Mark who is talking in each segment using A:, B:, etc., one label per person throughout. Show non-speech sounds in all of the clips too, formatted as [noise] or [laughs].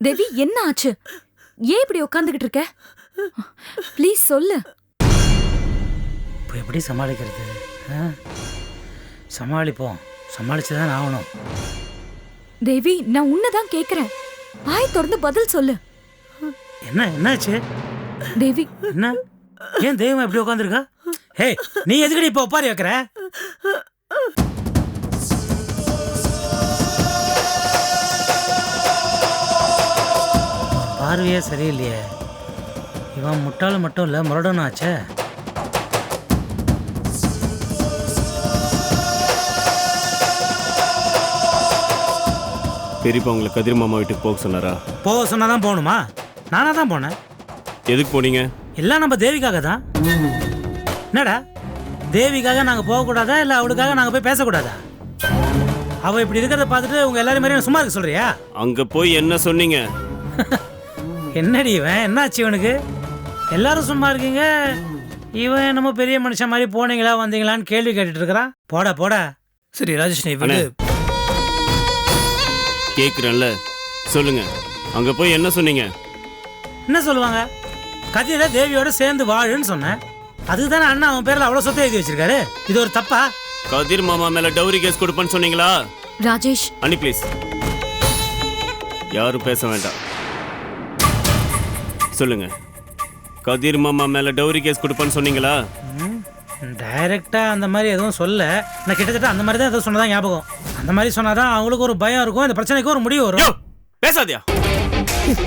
A: தேவி என்ன ஆச்சு? ஏன் இப்படி உட்காந்துக்கிட்டு இருக்க? ப்ளீஸ் சொல்லு.
B: இப்போ எப்படி சமாளிக்கிறது? ஆ? சமாளிப்போம். சமாளிச்சு தான் ஆகணும்.
A: தேவி நான் உன்னதான் கேக்குறேன். வாய் திறந்து பதில் சொல்லு.
B: என்ன என்னாச்சு?
A: தேவி.
B: என்ன? ஏன் தெய்வம் எப்படி உட்காந்துருக்கா ஹே நீ எதுக்கடி இப்போ ஒப்பாரி வைக்கிற? பார்வையே சரியில்லையே. இவன் முட்டாள் மட்டும் இல்லை முரடனும் ஆச்சே.
C: பெரியப்பா உங்களை கதிர் மாமா வீட்டுக்கு போக சொன்னாரா?
B: போக சொன்னா தான் போகணுமா? நானாக தான் போனேன்.
C: எதுக்கு போனீங்க?
B: எல்லாம் நம்ம தேவிக்காக தான். என்னடா? தேவிக்காக நாங்கள் போகக்கூடாதா? இல்லை அவளுக்காக நாங்கள் போய் பேசக்கூடாதா? அவள் இப்படி இருக்கிறத பார்த்துட்டு உங்கள் எல்லாரும் மாதிரியும் சும்மா இருக்க சொல்றியா?
C: அங்க போய் என்ன சொன்னீங்க? [laughs]
B: என்னடி இவன்? என்னாச்சு இவனுக்கு? எல்லாரும் சும்மா இருக்கீங்க? இவன் என்னமோ பெரிய மனுஷன் மாதிரி போனீங்களா வந்தீங்களான்னு கேள்வி கேட்டுட்டு இருக்கிறான். போடா போடா.
D: சரி ராஜேஷ் நீ. விடு
C: கேக்குறேன்ல. சொல்லுங்க. அங்க போய் என்ன சொன்னீங்க?
B: என்ன சொல்லுவாங்க? கதிர தேவியோட சேர்ந்து வாழுன்னு சொன்னேன். அதுக்கு தானே அண்ணா அவன் பேரில் அவ்வளோ சொத்தை எழுதி வச்சிருக்காரு? இது ஒரு தப்பா?
C: கதிர் மாமா மேல டவுரி கேஸ் கொடுப்பேன்னு சொன்னீங்களா?
A: ராஜேஷ்.
C: அனி ப்ளீஸ் யாரும் பேச வேண்டாம். சொல்லுங்க. கதிர் மாமா மேல டவுரி கேஸ் கொடுப்பேன்னு சொன்னீங்களா?
B: டைரக்டா அந்த மாதிரி எதுவும் சொல்ல. நான் கிட்டத்தட்ட அந்த மாதிரி தான் எதுவும் சொன்னதான் ஞாபகம். அந்த மாதிரி சொன்னாதான் அவங்களுக்கு ஒரு பயம் இருக்கும் இந்த பிரச்சனைக்கு ஒரு முடிவு வரும்.
C: பேசாதியா.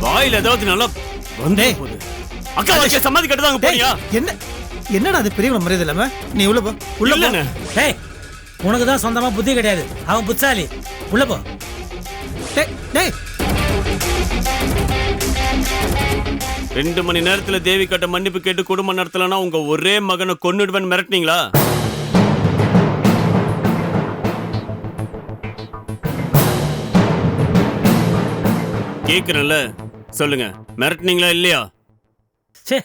C: வாயில ஏதாவது நல்லா வந்தே அக்கா வாக்கிய சம்மதி கட்டு அங்க
D: டேய்,
C: போறியா
D: என்ன என்னடா அது பெரியவங்க மரியாதை இல்லாம? நீ உள்ள போ உள்ள போ.
B: டேய் உனக்கு தான் சொந்தமா புத்தி கிடையாது. அவன் புத்தாலி உள்ள போ.
D: டேய் டேய்.
C: ரெண்டு மணி நேரத்துல தேவி கிட்ட மன்னிப்பு கேட்டு குடும்பம் நடத்தலனா உங்க ஒரே மகனை கொன்னுடுவேன் மிரட்டினீங்களா? கேக்குறேன்ல. சொல்லுங்க. மிரட்டினீங்களா இல்லையா?
B: சே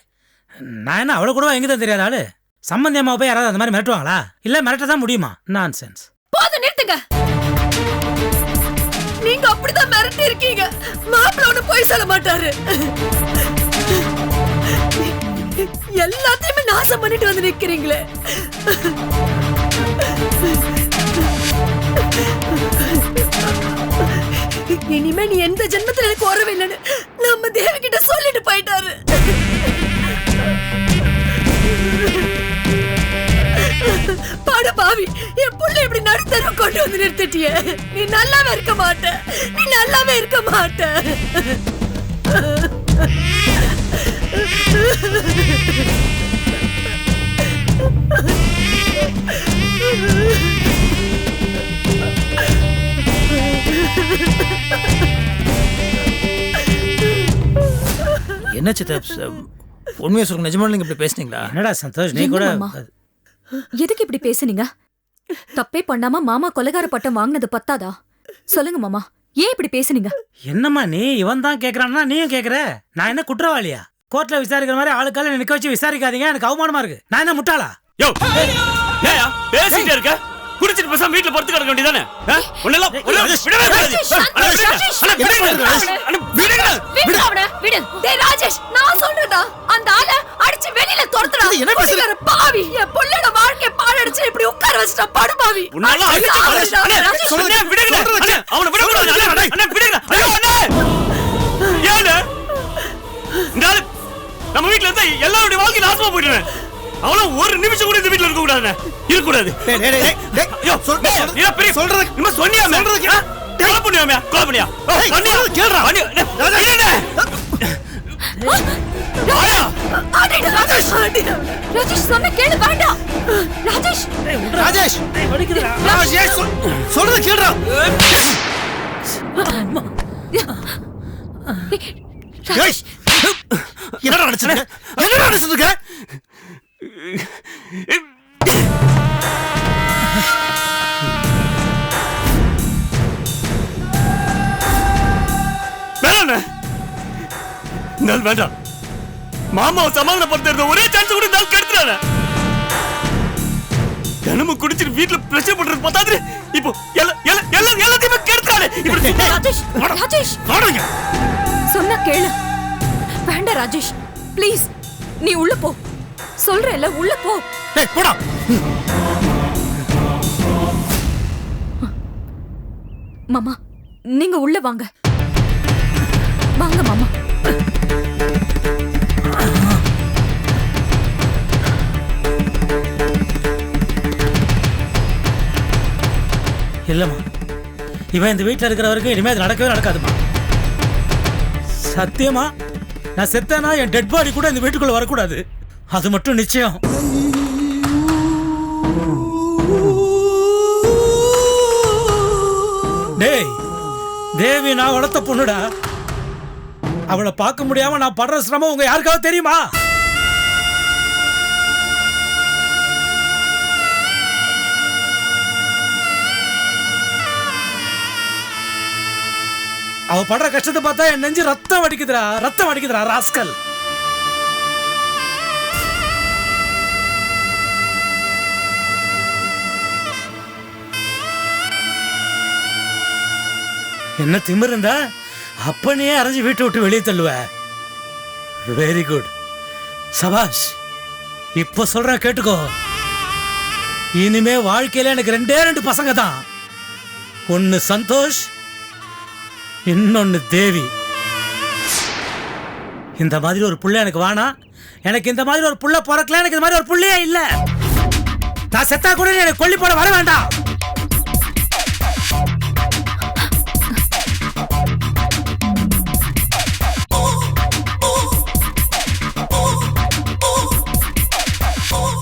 B: நான் என்ன அவ்வளோ கூட எங்கே தான் தெரியாத ஆளு? சம்பந்தி அம்மாவை போய் யாராவது அந்த மாதிரி மிரட்டுவாங்களா? இல்லை மிரட்ட தான் முடியுமா? நான் சென்ஸ்
E: போதும் நிறுத்துங்க. நீங்க அப்படிதான் மிரட்டி இருக்கீங்க மாப்பிள்ள ஒண்ணு போய் சொல்ல மாட்டாரு. எல்லாத்தையுமே நாசம் பண்ணிட்டு வந்து நிக்கிறீங்களே. இனிமே நீ எந்த ஜென்மத்துல எனக்கு வரவில்லைன்னு இல்லைன்னு நம்ம தேவி கிட்ட சொல்லிட்டு போயிட்டாரு. பாட பாவி என் புள்ள இப்படி நடுத்தர கொண்டு வந்து நிறுத்திட்டிய. நீ நல்லாவே இருக்க மாட்ட நீ நல்லாவே இருக்க மாட்ட.
D: என்ன சித்த உண்மையை சொல்லுங்க. நிஜமா நீங்க இப்படி பேசுனீங்களா?
B: என்னடா சந்தோஷ் நீ கூட?
A: எதுக்கு இப்படி பேசுனீங்க? தப்பே பண்ணாம மாமா கொலைகார பட்டம் வாங்கினது பத்தாதா? சொல்லுங்க மாமா ஏன் இப்படி பேசுனீங்க?
B: என்னம்மா நீ? இவன் தான் கேட்குறான்னா நீயும் கேட்குற நான் என்ன குற்றவாளியா? கோர்ட்ல விசாரிக்கிற மாதிரி ஆளுக்கால நிக்க வச்சு விசாரிக்காதீங்க. எனக்கு அவமானமா இருக்கு. நான் என்ன முட்டாளா?
C: யோ ஏயா பேசிட்டே இருக்க? குடிச்சிட்டு பேசாம வீட்ல படுத்து கிடக்க வேண்டியதானே விடவே.
E: விடு டேய் ராஜேஷ் நான் சொல்றேன்டா. அந்த ஆள அடிச்சு வெளியில துரத்துடா
D: என்ன பேசுற?
E: பாவி. என் புள்ளோட வாழ்க்கை பாழடிச்சு இப்படி உட்கார வச்சுட்டா படு பாவி.
C: உன்னெல்லாம்
E: அடிச்சு
C: அடிச்சு அண்ணா, விடுங்க. அவனை. அண்ணா, விடுங்க. ஐயோ, அண்ணா. ஏண்ணே? இந்த ஆளு நம்ம வீட்ல இருந்தா எல்லாருடைய வாழ்க்கை நாசமா போயிடுவேன் அவள ஒரு நிமிஷம் கூட இந்த வீட்ல இருக்க கூடாது இருக்க கூடாது பெரிய
D: சொல்றது-
C: நம்ம சொன்னியாமே
D: சொல்றது
C: கொலை பண்ணியாமே கொலை பண்ணியா? பண்ணியா?
D: கேளுடா.
E: அடிடா, ராஜேஷ். ராஜேஷ் சொன்ன கேளு வேண்டாம் ராஜேஷ்.
D: ராஜேஷ். ராஜேஷ் சொல்- சொல்றத கேளுடா.
E: ராஜேஷ்
D: என்னடா நடந்துச்சு
C: வேணாண்ணே. இந்த ஆள் வேண்டாம். மாமாவை சமாதானப்படுத்துறது ஒரே சான்ஸ் கூட இந்த ஆள் கெடுத்துறானே தினமும் குடிச்சிட்டு வீட்டுல பிரச்சனை பண்றது பார்த்தாது இப்போ எல்லா- எல்லா- எல்லா- எல்லாத்தையுமே கெடுத்துறானே
E: ராஜேஷ் ராஜேஷ்.
C: வாடுங்க
A: சொன்னா கேளு. வேண்டாம் ராஜேஷ். ப்ளீஸ் நீ உள்ள போ. சொல்றேன்ல உள்ள போ.
D: டேய் போடா.
A: மாமா நீங்க உள்ள வாங்க. வாங்க மாமா.
B: இல்லைம்மா. இவன் இந்த வீட்டில் இருக்கிற வரைக்கும் இனிமேல் நடக்கவே நடக்காதும்மா. சத்தியமா நான் செத்தேனா? என் டெட் பாடி கூட இந்த வீட்டுக்குள்ள வரக்கூடாது. அது மட்டும் நிச்சயம். டேய் தேவி நான் வளர்த்த பொண்ணுடா. அவளை பார்க்க முடியாம நான் படுற சிரமம் உங்க யாருக்காவது தெரியுமா? அவ படுற கஷ்டத்தை பார்த்தா என் நெஞ்சு ரத்தம் வடிக்குதுடா ரத்தம் வடிக்குதுடா ராஸ்கல். என்ன திமிர் இருந்தா? அப்பனையே அரைஞ்சு வீட்டை விட்டு வெளியே தள்ளுவ. வெரி குட் சபாஷ் இப்போ சொல்றேன் கேட்டுக்கோ. இனிமே வாழ்க்கையில எனக்கு ரெண்டே ரெண்டு பசங்க தான் ஒன்னு சந்தோஷ் இன்னொன்னு தேவி. இந்த மாதிரி ஒரு புள்ள எனக்கு வேணாம் எனக்கு இந்த மாதிரி ஒரு புள்ள பிறக்கல எனக்கு இந்த மாதிரி ஒரு புள்ளையே இல்ல. நான் செத்தா கூட எனக்கு கொல்லி போட வர வேண்டாம்.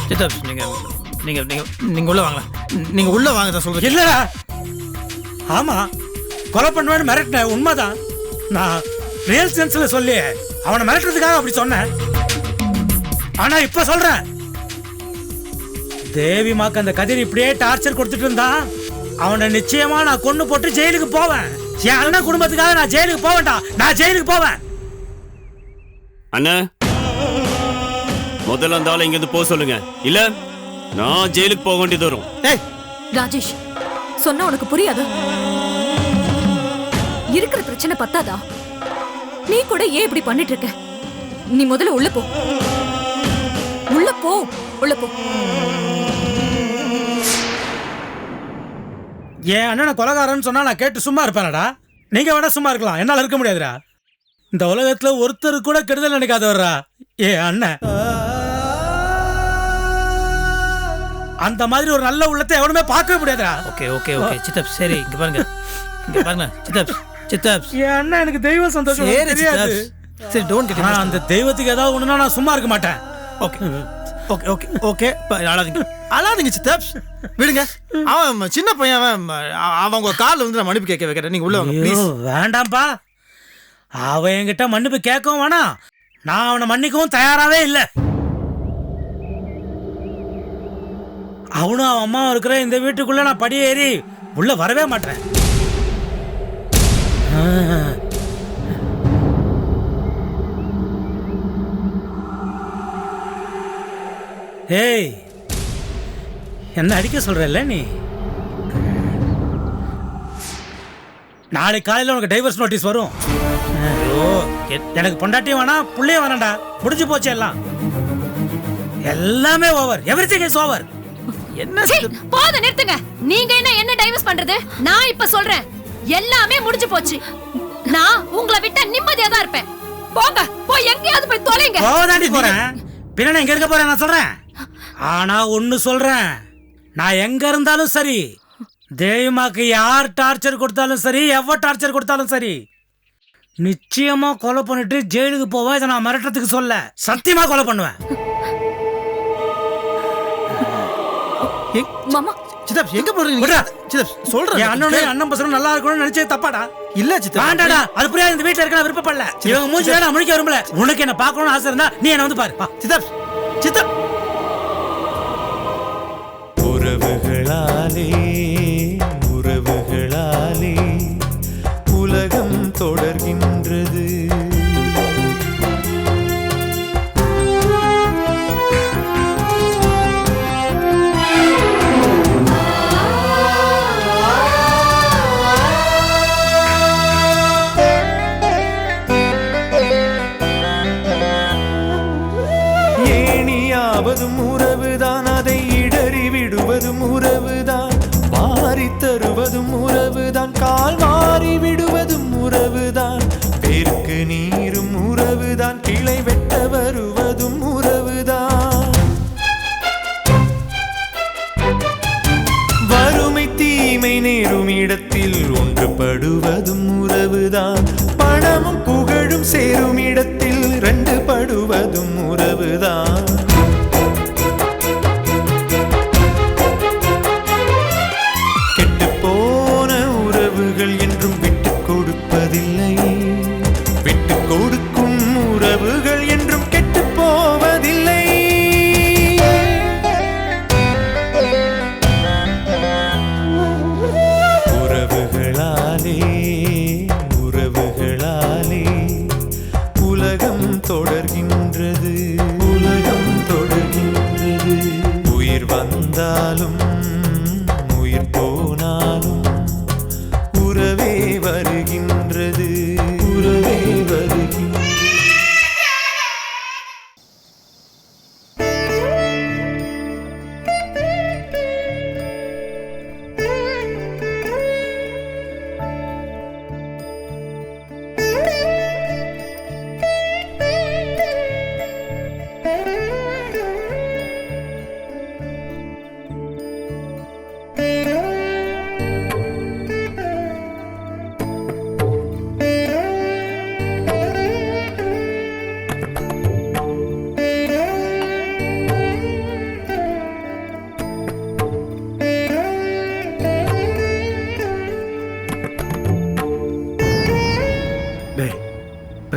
D: சித்தப் நீங்க நீங்க நீங்க நீங்க உள்ள வாங்க நீங்க உள்ள வாங்க தான் சொல்றேன்.
B: இல்லடா. ஆமா. கொலை பண்ணுவேன்னு மிரட்டினேன் உண்மைதான். நான் ரியல் சென்ஸ்ல சொல்லி அவனை மிரட்டுறதுக்காக அப்படி சொன்னேன். ஆனா இப்ப சொல்றேன். தேவி மாக்கு அந்த கதிர் இப்படியே டார்ச்சர் கொடுத்துட்டு இருந்தான் அவனை நிச்சயமா நான் கொண்டு போட்டு ஜெயிலுக்கு போவேன். என் அண்ணன் குடும்பத்துக்காக நான் ஜெயிலுக்கு போவேன்டா. நான் ஜெயிலுக்கு போவேன்.
C: அண்ணா முதல்ல அந்த ஆளை இங்கிருந்து போக சொல்லுங்க. இல்ல நான் ஜெயிலுக்கு போக வேண்டியது வரும்.
D: டேய்
A: ராஜேஷ் சொன்னா உனக்கு புரியாது? இருக்கிற பிரச்சனை பத்தாதா? நீ கூட ஏன் இப்படி பண்ணிட்டு இருக்க நீ முதல்ல உள்ள போ. உள்ள போ. உள்ள போ.
B: என் அண்ணனை கொலகாரன்னு சொன்னா நான் கேட்டு சும்மா இருப்பேனடா. நீங்க வேணா சும்மா இருக்கலாம். என்னால இருக்க முடியாதுடா. இந்த உலகத்துல ஒருத்தர் கூட கெடுதல் நினைக்காதவர்ரா. ஏ அண்ணன் அந்த மாதிரி ஒரு நல்ல உள்ளத்தை எவனுமே பார்க்கவே முடியாதுடா.
D: Okay okay okay. சித்தப் சரி இங்க பாருங்க. இங்க பாருங்க. சித்தப். சித்தப்
B: என் அண்ணன் எனக்கு தெய்வ சந்தோஷம்
D: சரி
B: தெரியாது.
D: சரி டோன்ட் கெட்
B: அந்த தெய்வத்துக்கு ஏதாவது ஒண்ணுனா நான் சும்மா இருக்க மாட்டேன்.
D: ஓகே ஓகே ஓகே ஓகே அழாதீங்க. அழாதீங்க சித்தப் விடுங்க. அவன் சின்ன பையன் அவன் அவங்க காலில் வந்து நான் மன்னிப்பு கேட்க வைக்கிறேன். நீங்க உள்ள வாங்க ப்ளீஸ்
B: வேண்டாம்ப்பா. அவன் என்கிட்ட மன்னிப்பு கேட்கவும் வேணாம். நான் அவனை மன்னிக்கவும் தயாராவே இல்லை. அவனும் அவன் அம்மாவும் இருக்கிற இந்த வீட்டுக்குள்ள நான் படி ஏறி உள்ள வரவே மாட்டேன். ஏய் என்ன அடிக்க சொல்றல்ல நீ? நாளைக்கு காலையில உனக்கு டைவர்ஸ் நோட்டீஸ் வரும்.
D: ஐயோ
B: எனக்கு பொண்டாட்டியும் வேணாம் புள்ளையும் வேணாம்டா. முடிஞ்சு போச்சு எல்லாம். எல்லாமே over everything is over
D: என்ன
E: போதும் நிறுத்துங்க. நீங்க என்ன என்ன டைவர்ஸ் பண்றது? நான் இப்ப சொல்றேன். எல்லாமே முடிஞ்சு போச்சு. நான் உங்களை விட்டா நிம்மதியா தான் இருப்பேன். போங்க போய் எங்கேயாவது போய் தொலைங்க.
B: போதாண்டி போறேன். பின்ன எங்க இருக்க போறேன் நான் சொல்றேன்? ஆனா ஒண்ணு சொல்றேன். நான் எங்க இருந்தாலும் சரி தேவிமாக்கு யார் டார்ச்சர் கொடுத்தாலும் சரி எவ்வளவு டார்ச்சர் கொடுத்தாலும் சரி நிச்சயமா கொலை பண்ணிட்டு ஜெயிலுக்கு போவேன் இதை நான் மிரட்டுறதுக்கு சொல்ல. சத்தியமா கொலை பண்ணுவேன்.
A: மாமா
D: சித்தப் எங்க போறீங்க. சித்தப் சொல்றேன்.
B: என் அண்ணனும் என் அண்ணன் பசங்களும் நல்லா இருக்கணும்னு நினைச்சது தப்பாடா?
D: இல்ல சித்தப்
B: வேண்டாடா. அது புரியாது இந்த வீட்ல இருக்க விருப்பப்படல. இவங்க மூஞ்சில நான் முழிக்க விரும்பல. உனக்கு என்ன பார்க்கணும்னு ஆசை இருந்தா நீ என்ன வந்து பாரு.
D: சித்தப்
F: உறவுகளாலே உறவுகளாலே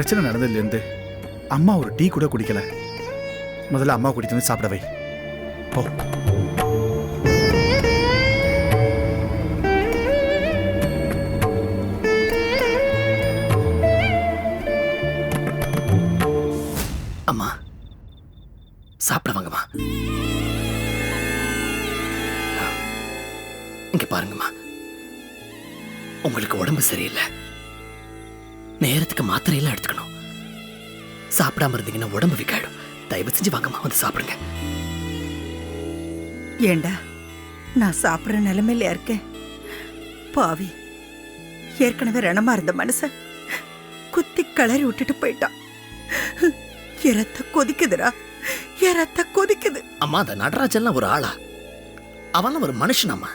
G: பிரச்சனை நடந்ததுலேருந்து அம்மா ஒரு டீ கூட குடிக்கல. முதல்ல அம்மா குடித்து வந்து சாப்பிட போ.
H: அம்மா சாப்பிட வாங்கம்மா. இங்க பாருங்கம்மா. உங்களுக்கு உடம்பு சரியில்லை. நேரத்துக்கு மாத்திரையெல்லாம் எடுத்துக்கணும். சாப்பிடாம இருந்தீங்கன்னா உடம்பு விக்காயிடும் தயவு செஞ்சு வாங்கம்மா வந்து சாப்பிடுங்க.
I: ஏண்டா? நான் சாப்பிட்ற நிலைமையில இருக்கேன். பாவி ஏற்கனவே ரணமா இருந்த மனுஷன் குத்தி கிளறி விட்டுட்டு போயிட்டான். என் ரத்த கொதிக்குதுடா. என் ரத்த கொதிக்குது.
H: அம்மா அந்த நடராஜன்லாம் ஒரு ஆளா? அவன்லாம் ஒரு மனுஷனாம்மா.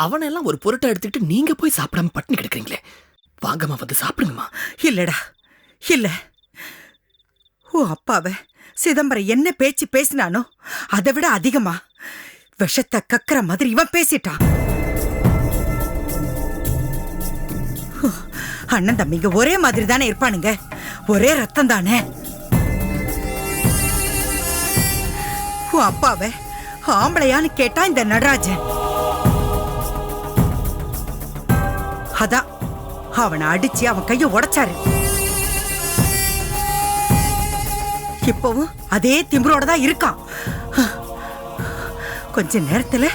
H: அவனெல்லாம் ஒரு பொருட்டை எடுத்துக்கிட்டு நீங்க போய் சாப்பிடாம பட்டினி கிடக்குறீங்களே. வாங்கம்மா வந்து சாப்பிடுங்கம்மா.
I: இல்லடா இல்ல. ஓ அப்பாவ சிதம்பரம் என்ன பேச்சு பேசினானோ அதை விட அதிகமா? விஷத்தை கக்கிற மாதிரி இவன் பேசிட்டான் அண்ணன் தம்பிங்க ஒரே மாதிரி தானே இருப்பானுங்க. ஒரே ரத்தம் தானே. உன் அப்பாவ ஆம்பளையான்னு கேட்டா இந்த நடராஜன். அதான் அவனை அடிச்சு அவன் கைய உடைச்சாரு. இப்பவும் அதே திமிரோட தான் இருக்கான். கொஞ்ச நேரத்துல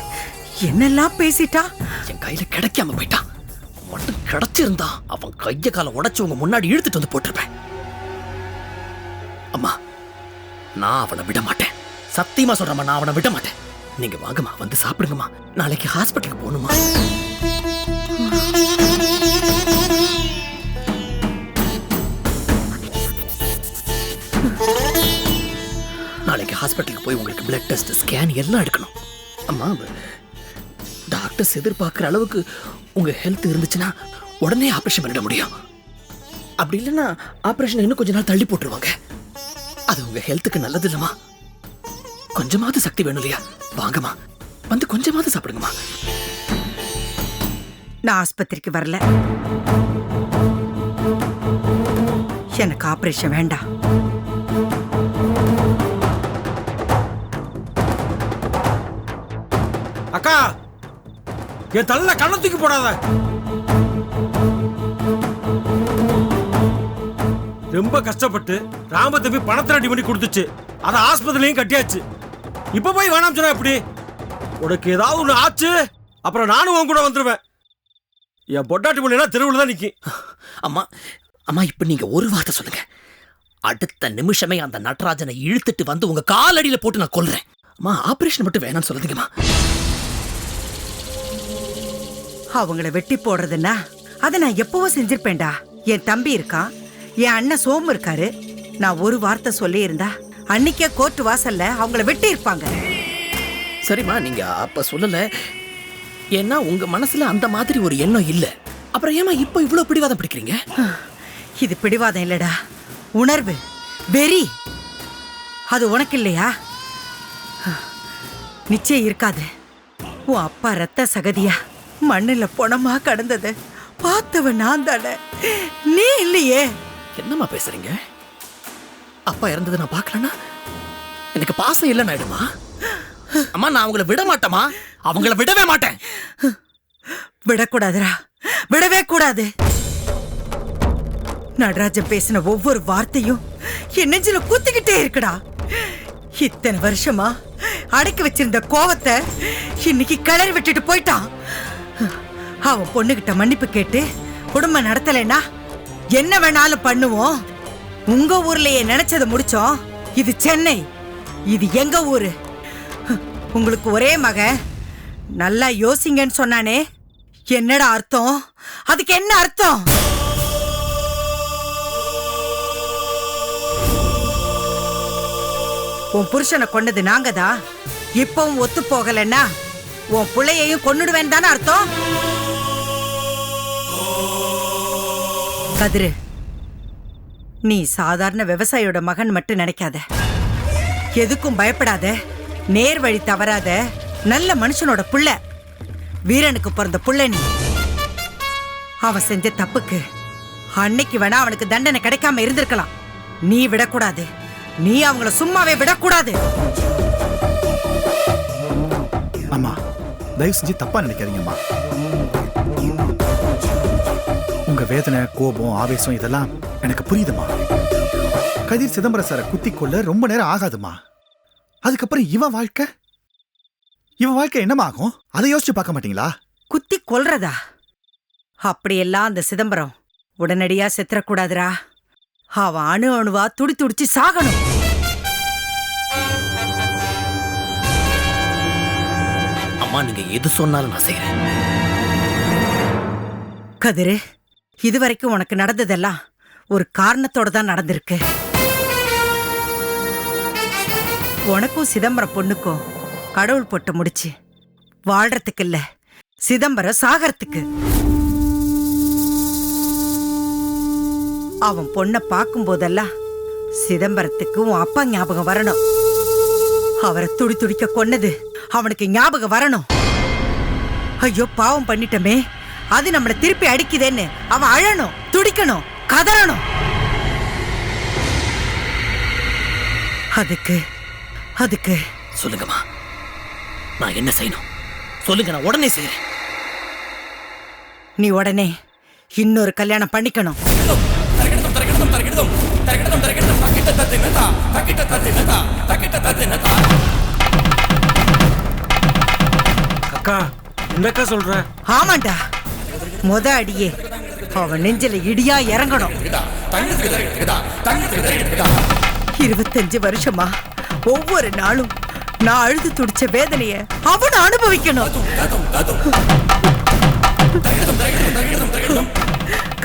I: என்னெல்லாம் பேசிட்டா?
H: என் கையில கிடைக்காம போயிட்டான். மட்டும் கிடைச்சிருந்தா அவன் கைய கால உடைச்சு உங்க முன்னாடி இழுத்துட்டு வந்து போட்டிருப்பேன். அம்மா நான் அவனை விட மாட்டேன். சத்தியமா சொல்றேம்மா நான் அவனை விட மாட்டேன். நீங்க வாங்கம்மா வந்து சாப்பிடுங்கம்மா. நாளைக்கு ஹாஸ்பிட்டலுக்கு போகணுமா நாளைக்கு ஹாஸ்பிட்டலுக்கு போய் உங்களுக்கு பிளட் டெஸ்ட் ஸ்கேன் எல்லாம் எடுக்கணும். அம்மா டாக்டர்ஸ் எதிர்பார்க்குற அளவுக்கு உங்க ஹெல்த் இருந்துச்சுன்னா உடனே ஆப்ரேஷன் பண்ணிட முடியும். அப்படி இல்லைன்னா ஆப்ரேஷன் இன்னும் கொஞ்ச நாள் தள்ளி போட்டுருவாங்க. அது உங்க ஹெல்த்துக்கு நல்லது இல்லைம்மா. கொஞ்சமாவது சக்தி வேணும் இல்லையா? வாங்கம்மா. வந்து கொஞ்சமாவது சாப்பிடுங்கம்மா.
I: நான் ஆஸ்பத்திரிக்கு வரல. எனக்கு ஆப்ரேஷன் வேண்டாம்.
B: அக்கா! என் தள்ள கண்ணை தூக்கி போடாத! ரொம்ப கஷ்டப்பட்டு ராம தம்பி பணத்தை ரெடி பண்ணி கொடுத்துச்சு. அதை ஆஸ்பத்திரிலையும் கட்டியாச்சு. இப்ப போய் வேணாம் சொன்னா எப்படி? உனக்கு ஏதாவது ஒண்ணு ஆச்சு? அப்புறம் நானும் உன் கூட வந்துருவேன். என் பொட்டாட்டி பிள்ளைனா தெருவில் தான் நிக்கி.
H: அம்மா அம்மா இப்போ நீங்க ஒரு வார்த்தை சொல்லுங்க. அடுத்த நிமிஷமே அந்த நடராஜனை இழுத்துட்டு வந்து உங்க காலடியில் போட்டு நான் கொல்றேன். அம்மா ஆபரேஷன் மட்டும் வேணாம்னு சொல்லுதுங்கம்மா
I: அவங்கள வெட்டி போடுறதுன்னா அதை நான் எப்பவோ செஞ்சிருப்பேன்டா. என் தம்பி இருக்கான் என் அண்ணன் சோமு இருக்காரு. நான் ஒரு வார்த்தை சொல்லி இருந்தா அன்னைக்கே கோர்ட் வாசல்ல அவங்கள வெட்டி இருப்பாங்க
H: சரிம்மா நீங்க அப்ப சொல்லல. ஏன்னா உங்க மனசுல அந்த மாதிரி ஒரு எண்ணம் இல்ல. அப்புறம் ஏமா இப்போ இவ்வளவு பிடிவாதம் பிடிக்கிறீங்க?
I: இது பிடிவாதம் இல்லடா. உணர்வு வெறி. அது உனக்கு இல்லையா? நிச்சயம் இருக்காது. உன் அப்பா ரத்த சகதியா? மண்ணுல பொணமா கடந்தது. பார்த்தவன் நான் தானே நீ இல்லையே.
H: என்னம்மா பேசுறீங்க? அப்பா இறந்ததை நான் பார்க்கலனா எனக்கு பாசம் இல்லைன்னு ஆயிடுமா? அம்மா நான் அவங்கள விட மாட்டேமா அவங்கள விடவே மாட்டேன்.
I: விடக்கூடாதுடா. விடவே கூடாது. நடராஜன் பேசின ஒவ்வொரு வார்த்தையும் என் நெஞ்சில குத்திக்கிட்டே இருக்குடா. இத்தனை வருஷமா அடக்கி வச்சிருந்த கோவத்தை இன்னைக்கு கிளறி விட்டுட்டு போயிட்டான். அவன் பொண்ணுகிட்ட மன்னிப்பு கேட்டு குடும்பம் நடத்தலைன்னா என்ன வேணாலும் பண்ணுவோம். உங்க ஊர்லயே நினைச்சதை முடிச்சோம். இது சென்னை. இது எங்க ஊரு? உங்களுக்கு ஒரே மகன். நல்லா யோசிங்கன்னு சொன்னானே. என்னடா அர்த்தம்? அதுக்கு என்ன அர்த்தம்? உன் புருஷனை கொன்னது நாங்க தான் இப்பவும் ஒத்து போகலன்னா உன் பிள்ளையையும் கொன்னுடுவேன் தானே அர்த்தம்? கதிரு நீ சாதாரண விவசாயியோட மகன் மட்டும் நினைக்காத. எதுக்கும் பயப்படாத. நேர் வழி தவறாத. நல்ல மனுஷனோட புள்ள. வீரனுக்கு பிறந்த புள்ள நீ. அவன் செஞ்ச தப்புக்கு அன்னைக்கு வேணா அவனுக்கு தண்டனை கிடைக்காம இருந்திருக்கலாம். நீ விடக்கூடாது. நீ அவங்கள சும்மாவே விடக்கூடாது.
G: அம்மா தயவு செஞ்சு தப்பா நினைக்காதீங்கம்மா. உங்கள் வேதனை கோபம் ஆவேசம் இதெல்லாம் எனக்கு புரியுதுமா கதிர் சிதம்பரம் சாரை குத்தி கொள்ள ரொம்ப நேரம் ஆகாதுமா அதுக்கப்புறம் இவன் வாழ்க்கை? இவன் வாழ்க்கை என்னமா ஆகும் அதை யோசிச்சு பார்க்க மாட்டீங்களா?
I: குத்தி கொல்றதா? அப்படியெல்லாம் அந்த சிதம்பரம் உடனடியா செத்துறக்கூடாதுரா அவன் அணு அணுவா துடி துடிச்சு சாகணும்.
H: அம்மா நீங்க எது சொன்னாலும் நான் செய்யறேன்
I: கதிரு இதுவரைக்கும் உனக்கு நடந்ததெல்லாம் ஒரு காரணத்தோட தான் நடந்திருக்கு. உனக்கும் சிதம்பரம் பொண்ணுக்கும் கடவுள் போட்டு முடிச்சு வாழ்றதுக்கு இல்ல சிதம்பரம் சாகறதுக்கு. அவன் பொண்ணை பார்க்கும் போதெல்லாம் சிதம்பரத்துக்கு உன் அப்பா ஞாபகம் வரணும். அவரை துடி துடிக்க கொன்னது அவனுக்கு ஞாபகம் வரணும் ஐயோ பாவம் பண்ணிட்டமே அது நம்மள திருப்பி அடிக்குதேன்னு அவன் அழணும் துடிக்கணும் கதறணும் அதுக்கு அதுக்கு
H: சொல்லுங்கம்மா நான் என்ன செய்யணும் சொல்லுங்க நான் உடனே செய்யறேன்
I: நீ உடனே இன்னொரு கல்யாணம் பண்ணிக்கணும்
B: அக்கா என்னக்கா சொல்ற?
I: ஆமாண்டா. முத அடியே. அவன் நெஞ்சில இடியா இறங்கணும். இருபத்தஞ்சு வருஷமா ஒவ்வொரு நாளும் நான் அழுது துடிச்ச வேதனைய அவன் அனுபவிக்கணும்.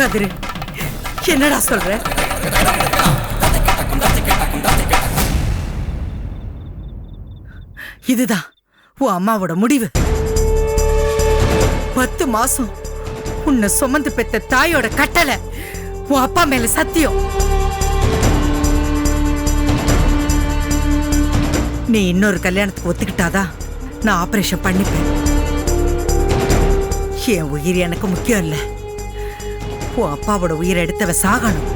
I: கதிரு என்னடா சொல்ற? இதுதான் உன் அம்மாவோட முடிவு. பத்து மாசம். உன்னை சுமந்து பெத்த தாயோட கட்டளை. உன் அப்பா மேல சத்தியம். நீ இன்னொரு கல்யாணத்துக்கு ஒத்துக்கிட்டாதான் நான் ஆபரேஷன் பண்ணிப்பேன். என் உயிர் எனக்கு முக்கியம் இல்லை. உன் அப்பாவோட உயிரை எடுத்தவ சாகணும்.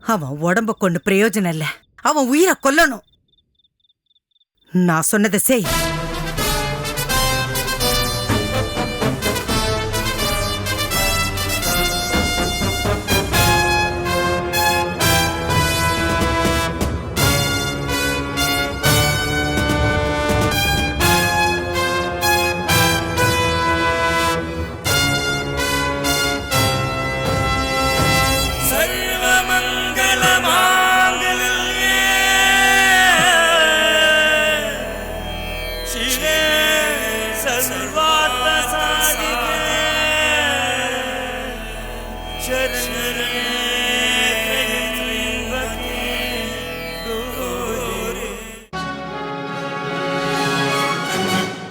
I: அவன் உடம்ப கொண்டு பிரயோஜனம் இல்லை. அவன் உயிரை கொல்லணும். நான் சொன்னதை செய்.